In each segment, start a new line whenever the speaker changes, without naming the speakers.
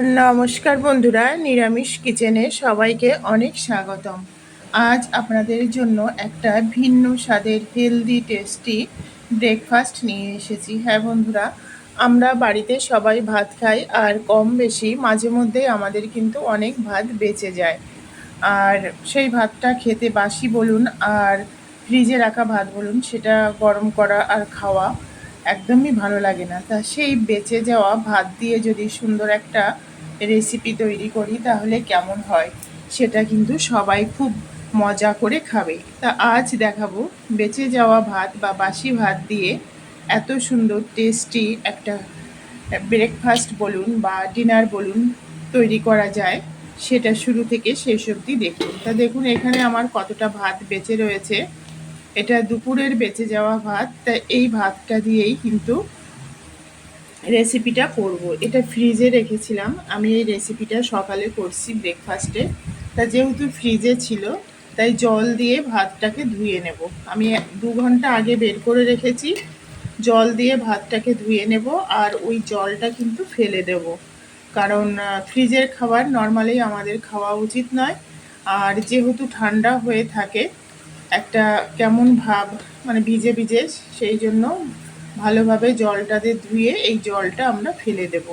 নমস্কার বন্ধুরা, নিরামিষ কিচেনে সবাইকে অনেক স্বাগতম। আজ আপনাদের জন্য একটা ভিন্ন স্বাদের হেলদি টেস্টি ব্রেকফাস্ট নিয়ে এসেছি। হ্যাঁ বন্ধুরা, আমরা বাড়িতে সবাই ভাত খাই আর কম বেশি মাঝে মধ্যে আমাদের কিন্তু অনেক ভাত বেঁচে যায়। আর সেই ভাতটা খেতে বাসি বলুন আর ফ্রিজে রাখা ভাত বলুন, সেটা গরম করা আর খাওয়া একদমই ভালো লাগে না। তা সেই বেঁচে যাওয়া ভাত দিয়ে যদি সুন্দর একটা রেসিপি তৈরি করি, তাহলে কেমন হয়? সেটা কিন্তু সবাই খুব মজা করে খাবে। তা আজ দেখাবো বেঁচে যাওয়া ভাত বা বাসি ভাত দিয়ে এত সুন্দর টেস্টি একটা ব্রেকফাস্ট বলুন বা ডিনার বলুন তৈরি করা যায়। সেটা শুরু থেকে শেষ অবধি দেখুন। তা দেখুন এখানে আমার কতটা ভাত বেঁচে রয়েছে। এটা দুপুরের বেঁচে যাওয়া ভাত, তা এই ভাতটা দিয়েই কিন্তু রেসিপিটা করব। এটা ফ্রিজে রেখেছিলাম। আমি এই রেসিপিটা সকালে করছি ব্রেকফাস্টে তা যেহেতু ফ্রিজে ছিল, তাই জল দিয়ে ভাতটাকে ধুয়ে নেব। আমি দু ঘণ্টা আগে বের করে রেখেছি। জল দিয়ে ভাতটাকে ধুয়ে নেব আর ওই জলটা কিন্তু ফেলে দেব। কারণ ফ্রিজের খাবার নর্মালি আমাদের খাওয়া উচিত নয়। আর যেহেতু ঠান্ডা হয়ে থাকে, একটা কেমন ভাব মানে ভিজে ভিজে, সেই জন্য ভালোভাবে জলটাতে ধুয়ে এই জলটা আমরা ফেলে দেব।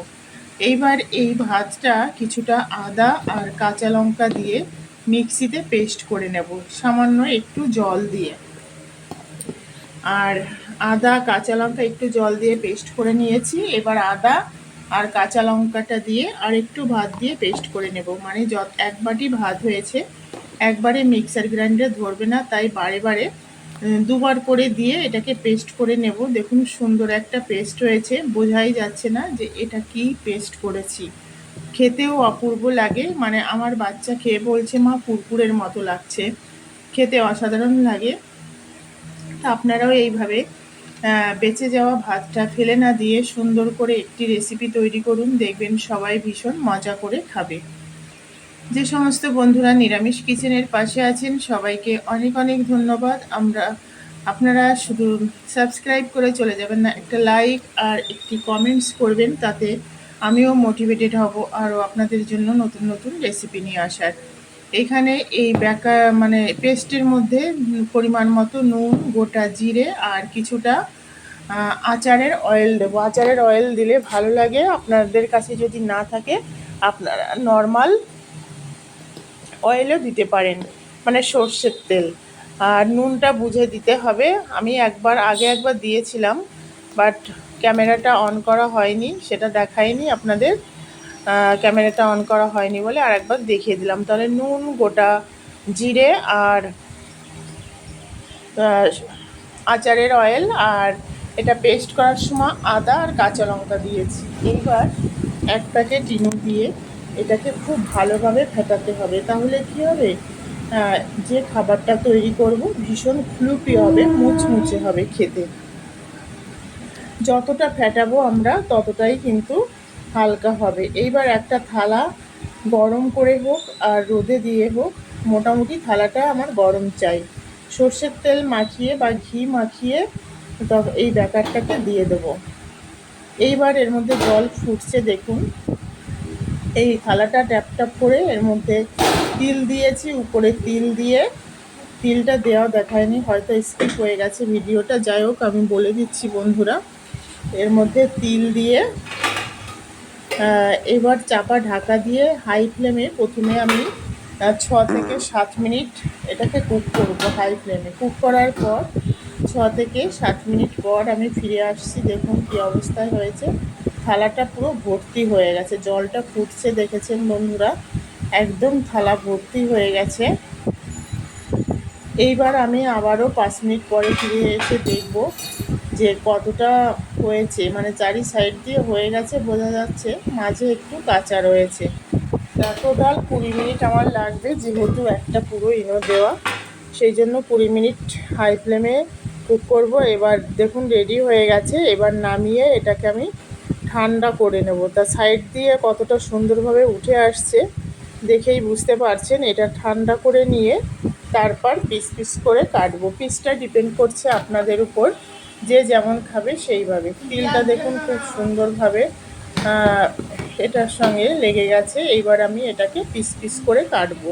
এইবার এই ভাতটা কিছুটা আদা আর কাঁচা লঙ্কা দিয়ে মিক্সিতে পেস্ট করে নেব, সামান্য একটু জল দিয়ে। আর আদা, কাঁচা লঙ্কা একটু জল দিয়ে পেস্ট করে নিয়েছি। এবার আদা আর কাঁচা লঙ্কাটা দিয়ে আর একটু ভাত দিয়ে পেস্ট করে নেব। মানে যত এক বাটি ভাত হয়েছে, একবারে মিক্সার গ্রাইন্ডার ধরবে না, তাই বারে বারে দুবার করে দিয়ে এটাকে পেস্ট করে নেব। দেখুন সুন্দর একটা পেস্ট হয়েছে। বোঝাই যাচ্ছে না যে এটা কি পেস্ট করেছি। খেতেও অপূর্ব লাগে। মানে আমার বাচ্চা খেয়ে বলছে, মা কুরকুরের মতো লাগছে। খেতে অসাধারণ লাগে। তা আপনারাও এইভাবে বেঁচে যাওয়া ভাতটা ফেলে না দিয়ে সুন্দর করে একটি রেসিপি তৈরি করুন। দেখবেন সবাই ভীষণ মজা করে খাবে। যে সমস্ত বন্ধুরা নিরামিষ কিচেনের পাশে আছেন, সবাইকে অনেক অনেক ধন্যবাদ। আমরা আপনারা শুধু সাবস্ক্রাইব করে চলে যাবেন না, একটা লাইক আর একটি কমেন্টস করবেন, তাতে আমিও মোটিভেটেড হব আরও আপনাদের জন্য নতুন নতুন রেসিপি নিয়ে আসার। এখানে এই ব্যাকা মানে পেস্টের মধ্যে পরিমাণ মতো নুন, গোটা জিরে আর কিছুটা আচারের অয়েল দেবো। আচারের অয়েল দিলে ভালো লাগে। আপনাদের কাছে যদি না থাকে, আপনারা নর্মাল অয়েলও দিতে পারেন মানে সর্ষের তেল। আর নুনটা বুঝে দিতে হবে। আমি একবার, আগে একবার দিয়েছিলাম বাট ক্যামেরাটা অন করা হয়নি, সেটা দেখায়নি আপনাদের। ক্যামেরাটা অন করা হয়নি বলে আর একবার দেখিয়ে দিলাম। তাহলে নুন, গোটা জিরে আর আচারের অয়েল আর এটা পেস্ট করার সময় আদা আর কাঁচা লঙ্কা দিয়েছি। এইবার এক প্যাকেট ইনো দিয়ে এটাকে খুব ভালোভাবে ফেটাতে হবে। তাহলে কি হবে? যে খাবারটা তৈরি করব ভীষণ ফ্লুপি হবে, মুচমুচে হবে খেতে। যতটা ফেটাবো আমরা, ততটাই কিন্তু হালকা হবে। এইবার একটা থালা গরম করে হোক আর রোদে দিয়ে হোক, মোটামুটি থালাটা আমার গরম চাই। সর্ষের তেল মাখিয়ে বা ঘি মাখিয়ে এই ব্যাপারটাকে দিয়ে দেবো। এইবার এর মধ্যে জল ফুটছে দেখুন। এই থালাটা ট্যাপ ট্যাপ করে এর মধ্যে তিল দিয়েছি, উপরে তিল দিয়ে। তিলটা দেওয়া দেখায়নি, হয়তো স্কিপ হয়ে গেছে ভিডিওটা। যাই হোক, আমি বলে দিচ্ছি বন্ধুরা। এর মধ্যে তিল দিয়ে এবার চাপা ঢাকা দিয়ে হাই ফ্লেমে প্রথমে আমি ছ থেকে সাত মিনিট এটাকে কুক করব হাই ফ্লেমে কুক করার পর ছ থেকে সাত মিনিট পর আমি ফিরে আসছি। দেখুন কী অবস্থায় হয়েছে। থালাটা পুরো ভর্তি হয়ে গেছে। জলটা ফুটছে দেখেছেন বন্ধুরা? একদম থালা ভর্তি হয়ে গেছে। এইবার আমি আবারও পাঁচ মিনিট পরে ফিরে এসে দেখব যে কতটা হয়েছে। মানে চারি সাইড দিয়ে হয়ে গেছে বোঝা যাচ্ছে, মাঝে একটু কাঁচা রয়েছে। টোটাল কুড়ি মিনিট আমার লাগবে, যেহেতু একটা পুরো ইনো দেওয়া। সেই জন্য কুড়ি মিনিট হাই ফ্লেমে কুক করব। এবার দেখুন রেডি হয়ে গেছে, এবার নামিয়ে এটাকে আমি ঠান্ডা করে নেব। তা সাইড দিয়ে কতটা সুন্দরভাবে উঠে আসছে দেখেই বুঝতে পারছেন, এটা ঠান্ডা করে নিয়ে তারপর পিস পিস করে কাটবো। পিসটা ডিপেন্ড করছে আপনাদের উপর। যে যেমন খাবে সেইভাবে। তিলটা দেখুন খুব সুন্দরভাবে এটার সঙ্গে লেগে গেছে। এইবার আমি এটাকে পিস পিস করে কাটবো।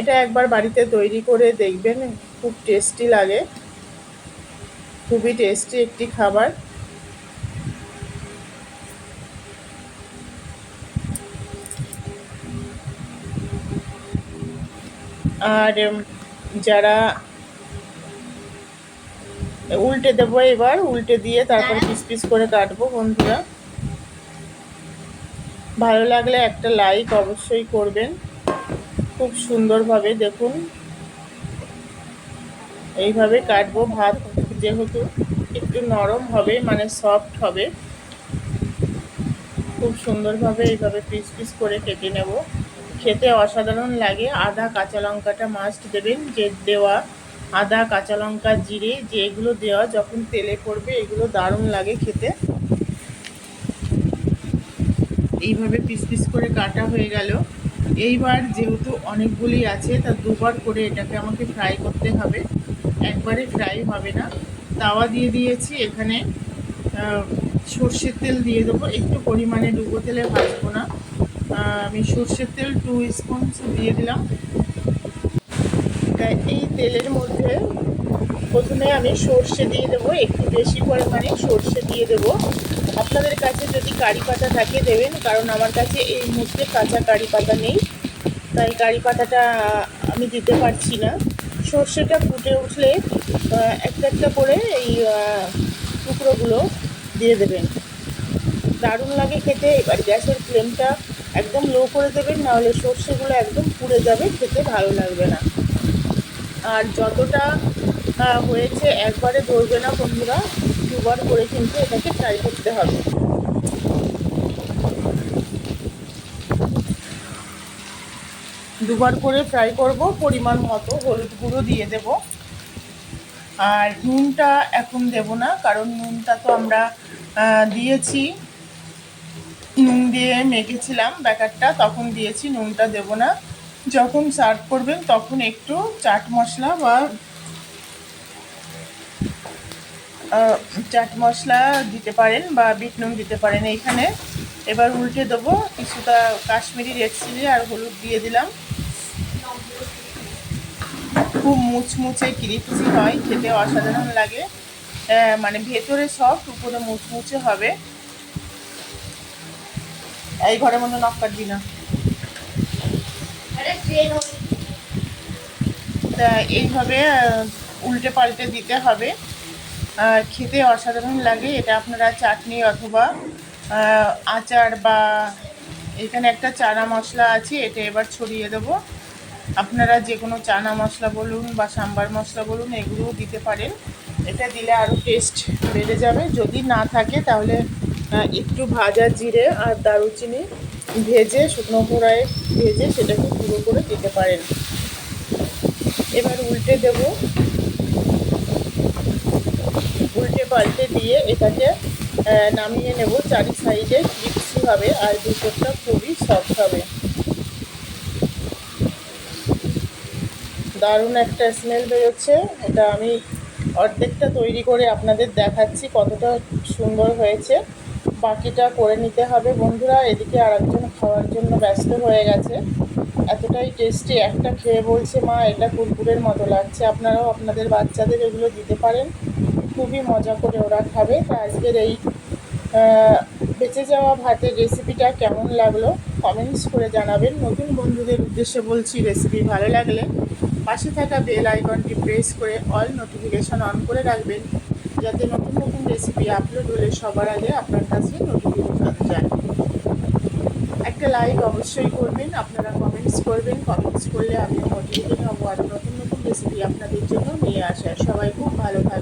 এটা একবার বাড়িতে তৈরি করে দেখবেন, খুব টেস্টি লাগে। খুবই টেস্টি একটি খাবার। আর যারা উল্টে দেবো এবার উল্টে দিয়ে তারপর পিস পিস করে কাটবো বন্ধুরা। ভালো লাগলে একটা লাইক অবশ্যই করবেন। খুব সুন্দরভাবে দেখুন। এইভাবে কাটবো ভাত যেহেতু একটু নরম হবে মানে সফট হবে। খুব সুন্দরভাবে এইভাবে পিস পিস করে কেটে নেব। খেতে অসাধারণ লাগে। আদা, কাঁচা লঙ্কাটা মাস্ট দেবেন। যে দেওয়া আদা, কাঁচা লঙ্কা, জিরে যেগুলো দেওয়া যখন তেলে পড়বে, এগুলো দারুণ লাগে খেতে। এইভাবে পিস পিস করে কাটা হয়ে গেল। এইবার যেহেতু অনেকগুলি আছে, তা দুবার করে এটাকে আমাকে ফ্রাই করতে হবে। একবারে ফ্রাই হবে না। তাওয়া দিয়ে দিয়েছি এখানে সর্ষের তেল দিয়ে দেবো। একটু পরিমাণে ডুবো তেলে ভাজবো না। আমি সর্ষের তেল টু স্পুন দিয়ে দিলাম। এই তেলের মধ্যে প্রথমে আমি সর্ষে দিয়ে দেবো, একটু বেশি পরিমাণে সর্ষে দিয়ে দেবো। আপনাদের কাছে যদি কারি পাতা থাকে দেবেন, কারণ আমার কাছে এই মুহূর্তে কাঁচা কারি পাতা নেই। তাই কারি পাতাটা আমি দিতে পারছি না। সর্ষেটা ফুটে উঠলে একটা একটা করে এই টুকরোগুলো দিয়ে দেবেন। দারুণ লাগে খেতে। এবার গ্যাসের ফ্লেমটা একদম লো করে দেবেন, নাহলে সর্ষেগুলো একদম পুড়ে যাবে, খেতে ভালো লাগবে না। আর যতটা হয়েছে একবারে ধরবে না বন্ধুরা, দুবার করে কিন্তু এটাকে ট্রাই করতে হবে। দুবার করে ফ্রাই করব, পরিমাণ মতো হলুদ গুঁড়ো দিয়ে দেব। আর নুনটা এখন দেব না, কারণ নুনটা তো আমরা দিয়েছি। নুন দিয়ে মেখেছিলাম ব্যাটারটা, তখন দিয়েছি, নুনটা দেব না। যখন সার্ভ করবেন, তখন একটু চাট মশলা বা চাট মশলা দিতে পারেন বা বিট নুন দিতে পারেন এইখানে। এবার উল্টে দেবো কিছুটা কাশ্মীরি রেড চিলি আর হলুদ দিয়ে দিলাম। খুব মুচমুচে ক্রিপসি হয়, খেতে অসাধারণ লাগে। মানে ভেতরে সফট উপরে মুচমুচে হবে। এই ঘরের মধ্যে নক কাটবি না। তা এইভাবে উল্টে পাল্টে দিতে হবে। আর খেতে অসাধারণ লাগে এটা আপনারা চাটনি অথবা আচার বা এখানে একটা চানা মশলা আছে এটা এবার ছড়িয়ে দেবো। আপনারা যে কোনো চানা মশলা বলুন বা সাম্বার মশলা বলুন এগুলোও দিতে পারেন। এটা দিলে আরও টেস্ট বেড়ে যাবে। যদি না থাকে তাহলে একটু ভাজা জিরে আর দারুচিনি ভেজে, শুকনো কড়াইয়ে ভেজে সেটাকে গুঁড়ো করে দিতে পারেন। এবার উল্টে দেবো। উল্টে পাল্টে দিয়ে এটাকে নামিয়ে নেব চারি সাইডে। ক্রিপসি হবে আর ভিতরটা খুবই সফট হবে। দারুণ একটা স্মেল বেরোচ্ছে। এটা আমি অর্ধেকটা তৈরি করে আপনাদের দেখাচ্ছি কতটা সুন্দর হয়েছে। বাকিটা করে নিতে হবে। বন্ধুরা, এদিকে আর একজন খাওয়ার জন্য ব্যস্ত হয়ে গেছে। এতটাই টেস্টি একটা খেয়ে বলছে, মা, এটা কুরকুরের মতো লাগছে। আপনারাও আপনাদের বাচ্চাদের এগুলো দিতে পারেন। খুবই মজা করে ওরা খাবে। তা আজকের এই বেঁচে যাওয়া ভাতের রেসিপিটা কেমন লাগল কমেন্টস করে জানাবেন। নতুন বন্ধুদের উদ্দেশ্যে বলছি রেসিপি ভালো লাগলে পাশে থাকা বেল আইকনটি প্রেস করে অল নোটিফিকেশন অন করে রাখবেন। যাতে নতুন নতুন রেসিপি আপলোড হলে সবার আগে আপনার কাছে নোটিফিকেশন যায়। একটা লাইক অবশ্যই করবেন, আপনারা কমেন্টস করবেন। কমেন্টস করলে আমি মোটিভেটেড হব আর নতুন নতুন রেসিপি আপনাদের জন্য নিয়ে আসার। সবাই খুব ভালো থাকবেন।